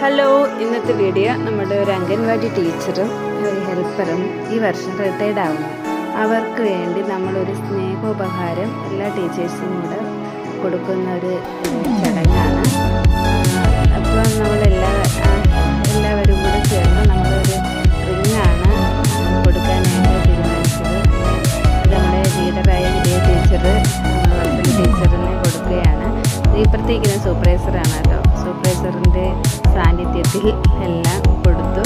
Hello ഇന്നത്തെ video നമ്മുടെ ഒരു അംഗൻവാടി ടീച്ചറും ഒരു ഹെൽപ്പറും ഈ വർഷം റിട്ടയർഡ് ആവുന്നു. അവർക്ക് വേണ്ടി നമ്മളൊരു സ്നേഹോപഹാരം എല്ലാ ടീച്ചേഴ്സും കൂടെ കൊടുക്കുന്ന ഒരു ചടങ്ങാണ്. അപ്പോൾ നമ്മളെല്ലാ എല്ലാവരും കൂടെ ചേർന്ന് നമ്മളൊരു റിങ്ങാണ് കൊടുക്കാനായിട്ട് തീരുമാനിച്ചത്. നമ്മുടെ ലീഡറായ വിജയ ടീച്ചർ ടീച്ചറിന് കൊടുക്കുകയാണ്. ഇപ്പുറത്തേക്കുന്ന സൂപ്പർവൈസറാണ് കേട്ടോ സൂപ്പർവൈസറിന്റെ സാന്നിധ്യത്തിൽ എല്ലാം കൊടുത്തു.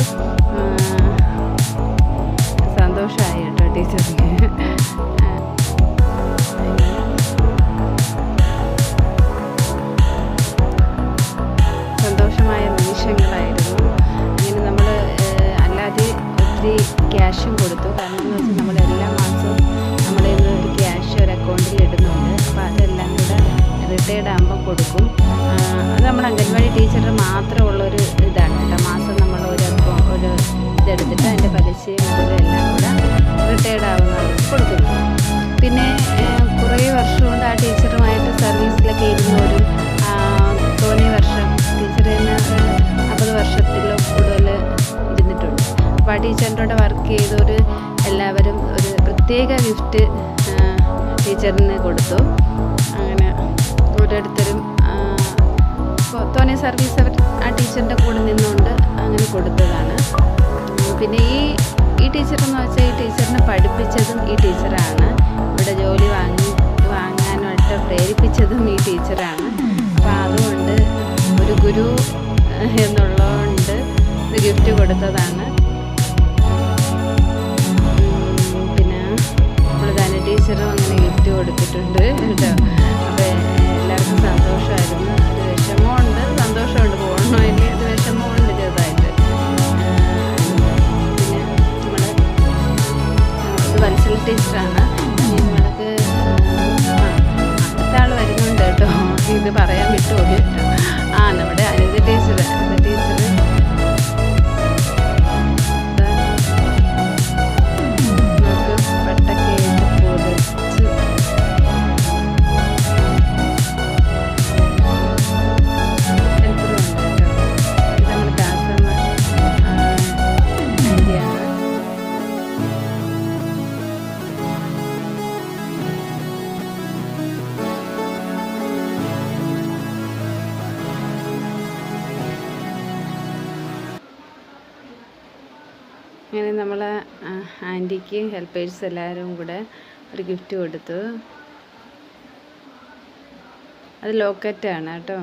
റിട്ടയർഡ് ആകുമ്പോൾ കൊടുക്കും. അത് നമ്മൾ അംഗൻവാടി ടീച്ചർ മാത്രമുള്ളൊരു ഇതാണ് കേട്ടോ. മാസം നമ്മൾ ഒരു ഒരു ഇതെടുത്തിട്ട് അതിന്റെ പലിശയും എല്ലാം കൂടെ റിട്ടയർഡ് ആവുന്നവർക്ക് കൊടുക്കുന്നു. പിന്നെ കുറേ വർഷം കൊണ്ട് ആ ടീച്ചറുമായിട്ട് സർവീസിലൊക്കെ ഇരുന്നവരും തോന്നിയ തോനെ വർഷം ടീച്ചർ തന്നെ അമ്പത് വർഷത്തിലോ കൂടുതൽ ഇരുന്നിട്ടുണ്ട്. അപ്പോൾ ആ ടീച്ചറിന്റെ വർക്ക് ചെയ്തൊരു എല്ലാവരും ഒരു പ്രത്യേക ഗിഫ്റ്റ് ടീച്ചറിന് കൊടുത്തു. അങ്ങനെ ഓരോരുത്തരും തോനെ സർവീസ് അവർ ആ ടീച്ചറിന്റെ കൂടെ നിന്നുകൊണ്ട് അങ്ങനെ കൊടുത്തതാണ്. പിന്നെ ഈ ഈ ടീച്ചർ എന്ന് വെച്ചാൽ ഈ ടീച്ചറിനെ പഠിപ്പിച്ചതും ഈ ടീച്ചറാണ്. ഇവിടെ ജോലി വാങ്ങി വാങ്ങാനായിട്ട് പ്രേരിപ്പിച്ചതും ഈ ടീച്ചറാണ്. അപ്പോൾ അതുകൊണ്ട് ഒരു ഗുരു എന്നുള്ളതുകൊണ്ട് ഒരു ഗിഫ്റ്റ് കൊടുത്തതാണ്. പിന്നെ നമ്മൾ തന്നെ ടീച്ചറും അങ്ങനെ ഗിഫ്റ്റ് കൊടുത്തിട്ടുണ്ട് കേട്ടോ. പറയാൻ വിട്ടുപോയി അങ്ങനെ നമ്മൾ ആന്റിക്ക് ഹെൽപ്പേഴ്സ് എല്ലാവരും കൂടെ ഒരു ഗിഫ്റ്റ് കൊടുത്തു. അത് ലോക്കറ്റാണ് കേട്ടോ.